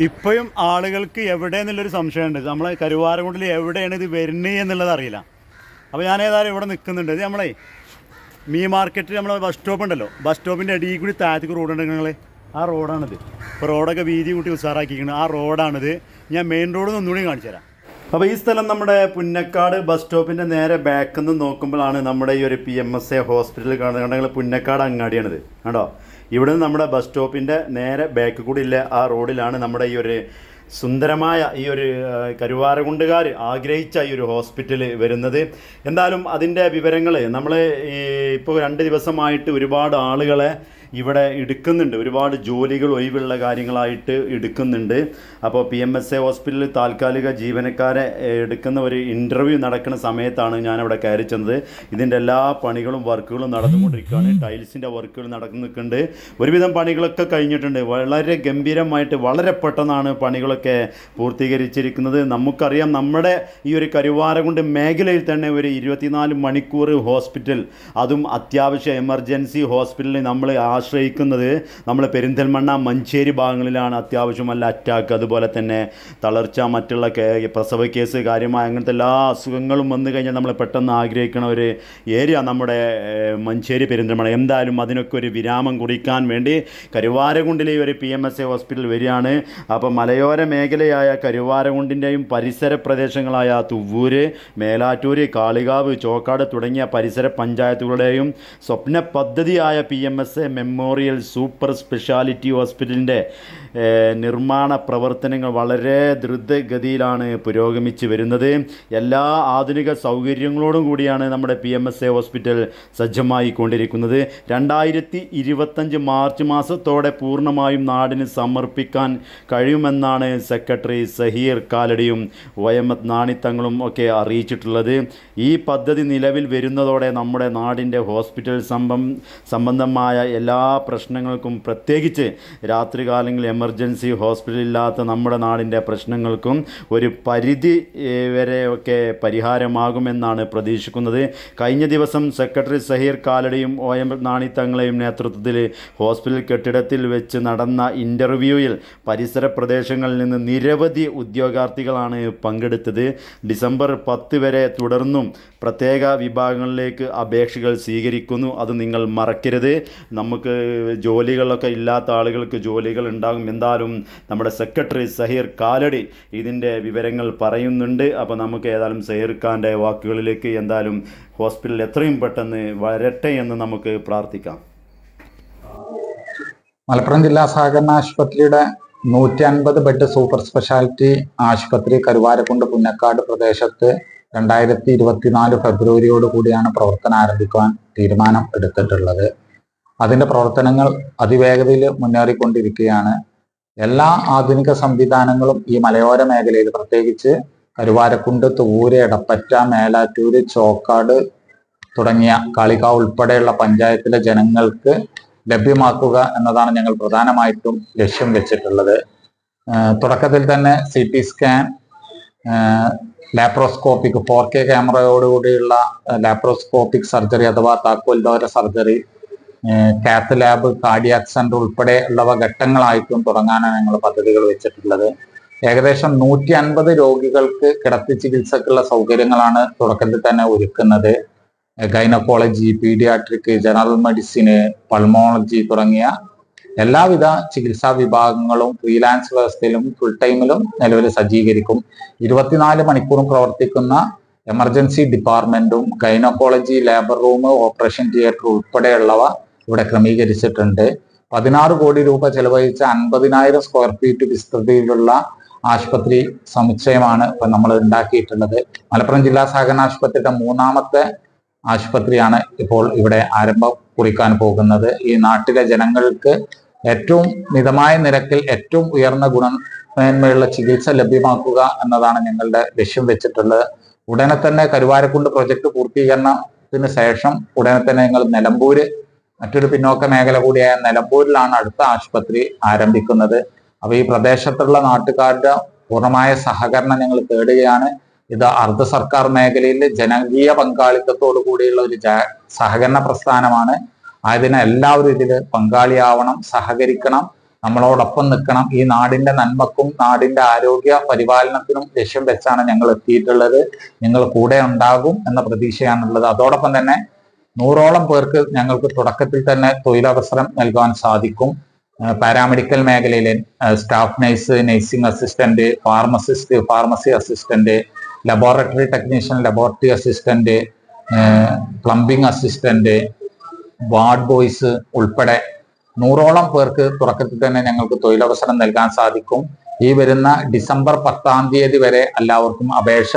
ഇപ്പോഴും ആളുകൾക്ക് എവിടെ എന്നുള്ളൊരു സംശയമുണ്ട്. നമ്മളെ കരുവാരകുണ്ടിൽ എവിടെയാണ് ഇത് വരുന്നത് എന്നുള്ളത് അറിയില്ല. അപ്പോൾ ഞാൻ ഏതായാലും ഇവിടെ നിൽക്കുന്നുണ്ട്. ഇത് നമ്മളെ മീ മാർക്കറ്റിൽ നമ്മളെ ബസ് സ്റ്റോപ്പ് ഉണ്ടല്ലോ. ബസ് സ്റ്റോപ്പിന്റെ അടിയിൽ കൂടി താഴത്തേക്ക് ഉണ്ട് നിങ്ങൾ ആ റോഡാണിത് ഇപ്പോൾ റോഡൊക്കെ വീതി കൂട്ടി ഉഷാറാക്കിയിരിക്കുന്നത് ആ റോഡാണിത് ഞാൻ മെയിൻ റോഡ് ഒന്നുകൂടി കാണിച്ചു തരാം അപ്പോൾ ഈ സ്ഥലം നമ്മുടെ പുന്നക്കാട് ബസ് സ്റ്റോപ്പിന്റെ നേരെ ബാക്കിൽ നിന്ന് നോക്കുമ്പോഴാണ് നമ്മുടെ ഈ ഒരു P M S A hospital കാണുന്നത്. പുന്നക്കാട് അങ്ങാടിയാണിത്. കണ്ടോ? ഇവിടെ നമ്മുടെ ബസ് സ്റ്റോപ്പിന്റെ നേരെ ബാക്ക് കൂടി ഇല്ല ആ റോഡിലാണ് നമ്മുടെ ഈ ഒരു സുന്ദരമായ ഈ ഒരു കരുവാരകുണ്ടുകാർ ആഗ്രഹിച്ച ഈ ഒരു ഹോസ്പിറ്റൽ വരുന്നത്. എന്തായാലും അതിന്റെ വിവരങ്ങൾ നമ്മൾ ഇപ്പോൾ രണ്ട് ദിവസമായിട്ട് ഒരുപാട് ആളുകളെ ഇവിടെ എടുക്കുന്നുണ്ട്. ഒരുപാട് ജോലികൾ ഒഴിവുള്ള കാര്യങ്ങളായിട്ട് എടുക്കുന്നുണ്ട്. അപ്പോൾ പി എം എസ് എ ഹോസ്പിറ്റലിൽ താൽക്കാലിക ജീവനക്കാരെ എടുക്കുന്ന ഒരു ഇന്റർവ്യൂ നടക്കുന്ന സമയത്താണ് ഞാനവിടെ കയറി ചെന്നത്. ഇതിന്റെ എല്ലാ പണികളും വർക്കുകളും നടന്നുകൊണ്ടിരിക്കുകയാണ്. ടൈൽസിന്റെ വർക്കുകൾ നടക്കുന്നുണ്ട് ഒരുവിധം പണികളൊക്കെ കഴിഞ്ഞിട്ടുണ്ട്. വളരെ ഗംഭീരമായിട്ട് വളരെ പെട്ടെന്നാണ് പണികളൊക്കെ പൂർത്തീകരിച്ചിരിക്കുന്നത്. നമുക്കറിയാം നമ്മുടെ ഈ ഒരു കരുവാരകുണ്ട് മേഖലയിൽ തന്നെ ഒരു ഇരുപത്തിനാല് മണിക്കൂർ ഹോസ്പിറ്റൽ അതും അത്യാവശ്യ എമർജൻസി ഹോസ്പിറ്റലിൽ നമ്മൾ ആശ്രയിക്കുന്നത് നമ്മൾ പെരിന്തൽമണ്ണ മഞ്ചേരി ഭാഗങ്ങളിലാണ് അത്യാവശ്യമല്ല അറ്റാക്ക്. അതുപോലെ തന്നെ തളർച്ച മറ്റുള്ള പ്രസവ കേസ് കാര്യമായ അങ്ങനത്തെ എല്ലാ അസുഖങ്ങളും വന്നു കഴിഞ്ഞാൽ നമ്മൾ പെട്ടെന്ന് ആഗ്രഹിക്കുന്ന ഒരു ഏരിയ നമ്മുടെ മഞ്ചേരി പെരിന്തൽമണ്ണ. എന്തായാലും അതിനൊക്കെ ഒരു വിരാമം കുറിക്കാൻ വേണ്ടി കരുവാരകുണ്ടിലെ ഒരു P M S A hospital വരികയാണ്. അപ്പോൾ മലയോര മേഖലയായ കരുവാരകുണ്ടിന്റെയും പരിസര പ്രദേശങ്ങളായ തുവ്വൂര് മേലാറ്റൂര് കാളികാവ് ചോക്കാട് തുടങ്ങിയ പരിസര പഞ്ചായത്തുകളുടെയും സ്വപ്ന പദ്ധതിയായ P M S A memorial super speciality ഹോസ്പിറ്റലിന്റെ നിർമ്മാണ പ്രവർത്തനങ്ങൾ വളരെ ദ്രുതഗതിയിലാണ് പുരോഗമിച്ച് വരുന്നത്. എല്ലാ ആധുനിക സൗകര്യങ്ങളോടും കൂടിയാണ് നമ്മുടെ P M S A hospital സജ്ജമായി കൊണ്ടിരിക്കുന്നത് രണ്ടായിരത്തി ഇരുപത്തഞ്ച് മാർച്ച് മാസത്തോടെ പൂർണമായും നാടിന് സമർപ്പിക്കാൻ കഴിയുമെന്നാണ് സെക്രട്ടറി സഹീർ കാലടിയും വയമത് നാണിത്തങ്ങളും ഒക്കെ അറിയിച്ചിട്ടുള്ളത്. ഈ പദ്ധതി നിലവിൽ വരുന്നതോടെ നമ്മുടെ നാടിന്റെ ഹോസ്പിറ്റൽ സംബം സംബന്ധമായ എല്ലാ പ്രശ്നങ്ങൾക്കും പ്രത്യേകിച്ച് രാത്രികാലങ്ങളിൽ എമർജൻസി ഹോസ്പിറ്റൽ ഇല്ലാത്ത നമ്മുടെ നാടിന്റെ പ്രശ്നങ്ങൾക്കും ഒരു പരിധി വരെയൊക്കെ പരിഹാരമാകുമെന്നാണ് പ്രതീക്ഷിക്കുന്നത്. കഴിഞ്ഞ ദിവസം സെക്രട്ടറി സഹീർ കാലടിയും ഒ എം നാണിത്തങ്ങളെയും നേതൃത്വത്തിൽ ഹോസ്പിറ്റൽ കെട്ടിടത്തിൽ വെച്ച് നടന്ന ഇന്റർവ്യൂവിൽ പരിസര പ്രദേശങ്ങളിൽ നിന്ന് നിരവധി ഉദ്യോഗാർത്ഥികളാണ് പങ്കെടുത്തത്. ഡിസംബർ പത്ത് വരെ തുടർന്നും പ്രത്യേക വിഭാഗങ്ങളിലേക്ക് അപേക്ഷകൾ സ്വീകരിക്കുന്നു. അത് നിങ്ങൾ മറക്കരുത്. നമുക്ക് ജോലികളൊക്കെ ഇല്ലാത്ത ആളുകൾക്ക് ജോലികൾ ഉണ്ടാകും. എന്തായാലും നമ്മുടെ സെക്രട്ടറി സഹീർ കാലടി ഇതിന്റെ വിവരങ്ങൾ പറയുന്നുണ്ട്. അപ്പോൾ നമുക്ക് ഏതായാലും സഹീർ ഖാന്റെ വാക്കുകളിലേക്ക് എന്തായാലും ഹോസ്പിറ്റൽ എത്രയും പെട്ടെന്ന് വരട്ടെ എന്ന് നമുക്ക് പ്രാർത്ഥിക്കാം. മലപ്പുറം ജില്ലാ സഹകരണ ആശുപത്രിയുടെ നൂറ്റി അൻപത് ബെഡ് സൂപ്പർ സ്പെഷ്യാലിറ്റി ആശുപത്രി കരുവാരക്കുണ്ട് പുന്നക്കാട് പ്രദേശത്ത് രണ്ടായിരത്തി ഇരുപത്തിനാല് ഫെബ്രുവരിയോട് കൂടിയാണ് പ്രവർത്തനം ആരംഭിക്കുവാൻ തീരുമാനം എടുത്തിട്ടുള്ളത്. അതിന്റെ പ്രവർത്തനങ്ങൾ അതിവേഗതയിൽ മുന്നേറിക്കൊണ്ടിരിക്കുകയാണ്. എല്ലാ ആധുനിക സംവിധാനങ്ങളും ഈ മലയോര മേഖലയിൽ പ്രത്യേകിച്ച് കരുവാരക്കുണ്ട് തൂര് എടപ്പറ്റ മേലാറ്റൂര് ചോക്കാട് തുടങ്ങിയ കാളികാവ് ഉൾപ്പെടെയുള്ള പഞ്ചായത്തിലെ ജനങ്ങൾക്ക് ലഭ്യമാക്കുക എന്നതാണ് ഞങ്ങൾ പ്രധാനമായിട്ടും ലക്ഷ്യം വെച്ചിട്ടുള്ളത്. തുടക്കത്തിൽ തന്നെ C T scan laparoscopic four K ക്യാമറയോടുകൂടിയുള്ള laparoscopic surgery അഥവാ താക്കോൽ ദോര surgery cath lab cardiac centre ഉൾപ്പെടെ ഉള്ളവ ഘട്ടങ്ങളായിട്ടും തുടങ്ങാനാണ് ഞങ്ങൾ പദ്ധതികൾ വെച്ചിട്ടുള്ളത്. ഏകദേശം നൂറ്റി അൻപത് രോഗികൾക്ക് കിടത്തി ചികിത്സക്കുള്ള സൗകര്യങ്ങളാണ് തുടക്കത്തിൽ തന്നെ ഒരുക്കുന്നത്. Gynaecology paediatric general medicine pulmonology തുടങ്ങിയ എല്ലാവിധ ചികിത്സാ വിഭാഗങ്ങളും ഫ്രീലാൻസ് വ്യവസ്ഥയിലും ഫുൾ ടൈമിലും നിലവിൽ സജ്ജീകരിക്കും. ഇരുപത്തിനാല് മണിക്കൂറും പ്രവർത്തിക്കുന്ന emergency ഡിപ്പാർട്ട്മെന്റും gynaecology labour room operation theatre ഉൾപ്പെടെയുള്ളവ ഇവിടെ ക്രമീകരിച്ചിട്ടുണ്ട്. പതിനാറ് കോടി രൂപ ചെലവഴിച്ച അൻപതിനായിരം സ്ക്വയർ ഫീറ്റ് വിസ്തൃതിയിലുള്ള ആശുപത്രി സമുച്ചയമാണ് ഇപ്പൊ നമ്മൾ ഉണ്ടാക്കിയിട്ടുള്ളത്. മലപ്പുറം ജില്ലാ സഹകരണ ആശുപത്രിയുടെ മൂന്നാമത്തെ ആശുപത്രിയാണ് ഇപ്പോൾ ഇവിടെ ആരംഭം കുറിക്കാൻ പോകുന്നത്. ഈ നാട്ടിലെ ജനങ്ങൾക്ക് ഏറ്റവും മിതമായ നിരക്കിൽ ഏറ്റവും ഉയർന്ന ഗുണമേന്മയുള്ള ചികിത്സ ലഭ്യമാക്കുക എന്നതാണ് ഞങ്ങളുടെ ലക്ഷ്യം വെച്ചിട്ടുള്ളത്. ഉടനെ തന്നെ കരുവാരക്കുണ്ട് പ്രൊജക്ട് പൂർത്തീകരണത്തിന് ശേഷം ഉടനെ തന്നെ ഞങ്ങൾ നിലമ്പൂര് മറ്റൊരു പിന്നോക്ക മേഖല കൂടിയായ നിലമ്പൂരിലാണ് അടുത്ത ആശുപത്രി ആരംഭിക്കുന്നത്. അപ്പൊ ഈ പ്രദേശത്തുള്ള നാട്ടുകാരുടെ പൂർണമായ സഹകരണം ഞങ്ങൾ തേടുകയാണ്. ഇത് അർദ്ധ സർക്കാർ മേഖലയിൽ ജനകീയ പങ്കാളിത്തത്തോടു കൂടിയുള്ള ഒരു സഹകരണ പ്രസ്ഥാനമാണ്. ആയതിനാൽ എല്ലാവരും ഇതിൽ പങ്കാളിയാവണം സഹകരിക്കണം നമ്മളോടൊപ്പം നിൽക്കണം. ഈ നാടിന്റെ നന്മക്കും നാടിന്റെ ആരോഗ്യ പരിപാലനത്തിനും ലക്ഷ്യം വെച്ചാണ് ഞങ്ങൾ എത്തിയിട്ടുള്ളത്. നിങ്ങൾ കൂടെ ഉണ്ടാകും എന്ന പ്രതീക്ഷയാണുള്ളത്. അതോടൊപ്പം തന്നെ നൂറോളം പേർക്ക് ഞങ്ങൾക്ക് തുടക്കത്തിൽ തന്നെ തൊഴിലവസരം നൽകാൻ സാധിക്കും. പാരാമെഡിക്കൽ മേഖലയിലെ staff nurse nursing assistant pharmacist pharmacy assistant laboratory technician laboratory assistant plumbing assistant ward boys ഉൾപ്പെടെ നൂറോളം പേർക്ക് തുടക്കത്തിൽ തന്നെ ഞങ്ങൾക്ക് തൊഴിലവസരം നൽകാൻ സാധിക്കും. ഈ വരുന്ന ഡിസംബർ പത്താം തീയതി വരെ എല്ലാവർക്കും അപേക്ഷ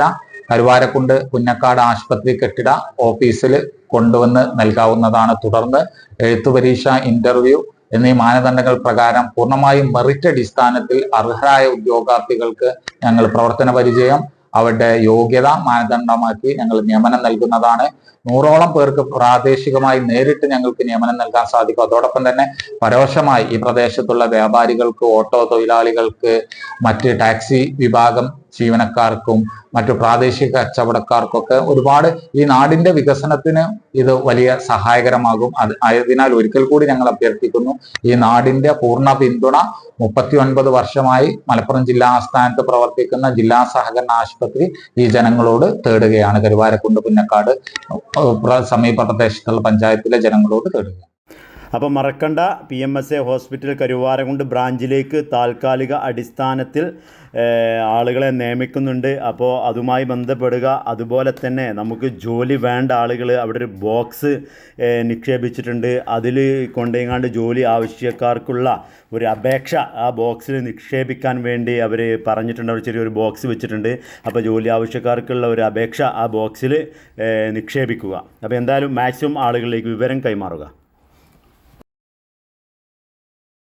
കരുവാരക്കുണ്ട് പുന്നക്കാട് ആശുപത്രി കെട്ടിട ഓഫീസിൽ കൊണ്ടുവന്ന് നൽകാവുന്നതാണ്. തുടർന്ന് എഴുത്തു പരീക്ഷ ഇന്റർവ്യൂ എന്നീ മാനദണ്ഡങ്ങൾ പ്രകാരം പൂർണമായും മെറിറ്റ് അടിസ്ഥാനത്തിൽ അർഹരായ ഉദ്യോഗാർത്ഥികൾക്ക് ഞങ്ങൾ പ്രവർത്തന പരിചയം അവരുടെ യോഗ്യത മാനദണ്ഡമാക്കി ഞങ്ങൾ നിയമനം നൽകുന്നതാണ്. നൂറോളം പേർക്ക് പ്രാദേശികമായി നേരിട്ട് ഞങ്ങൾക്ക് നിയമനം നൽകാൻ സാധിക്കും. അതോടൊപ്പം തന്നെ പരോക്ഷമായി ഈ പ്രദേശത്തുള്ള വ്യാപാരികൾക്ക് ഓട്ടോ തൊഴിലാളികൾക്ക് മറ്റ് ടാക്സി വിഭാഗം ജീവനക്കാർക്കും മറ്റു പ്രാദേശിക കച്ചവടക്കാർക്കൊക്കെ ഒരുപാട് ഈ നാടിന്റെ വികസനത്തിന് ഇത് വലിയ സഹായകരമാകും. അത് ആയതിനാൽ ഒരിക്കൽ കൂടി ഞങ്ങൾ അഭ്യർത്ഥിക്കുന്നു ഈ നാടിന്റെ പൂർണ പിന്തുണ മുപ്പത്തി ഒൻപത് വർഷമായി മലപ്പുറം ജില്ലാ ആസ്ഥാനത്ത് പ്രവർത്തിക്കുന്ന ജില്ലാ സഹകരണ ആശുപത്രി ഈ ജനങ്ങളോട് തേടുകയാണ്. കരുവാരക്കുണ്ട് പുന്നക്കാട് സമീപ പ്രദേശത്തുള്ള പഞ്ചായത്തിലെ ജനങ്ങളോട് തേടുക. അപ്പോൾ മറക്കണ്ട P M S A hospital Karuvarakundu ബ്രാഞ്ചിലേക്ക് താൽക്കാലിക അടിസ്ഥാനത്തിൽ ആളുകളെ നിയമിക്കുന്നുണ്ട്. അപ്പോൾ അതുമായി ബന്ധപ്പെടുക. അതുപോലെ തന്നെ നമുക്ക് ജോലി വേണ്ട ആളുകൾ അവിടെ ഒരു ബോക്സ് നിക്ഷേപിച്ചിട്ടുണ്ട്. അതിൽ കൊണ്ടേങ്ങാണ്ട് ജോലി ആവശ്യക്കാർക്കുള്ള ഒരു അപേക്ഷ ആ ബോക്സിൽ നിക്ഷേപിക്കാൻ വേണ്ടി അവർ പറഞ്ഞിട്ടുണ്ട്. അവർ ചെറിയൊരു ബോക്സ് വെച്ചിട്ടുണ്ട്. അപ്പോൾ ജോലി ആവശ്യക്കാർക്കുള്ള ഒരു അപേക്ഷ ആ ബോക്സിൽ നിക്ഷേപിക്കുക. അപ്പോൾ എന്തായാലും മാക്സിമം ആളുകളിലേക്ക് വിവരം കൈമാറുക.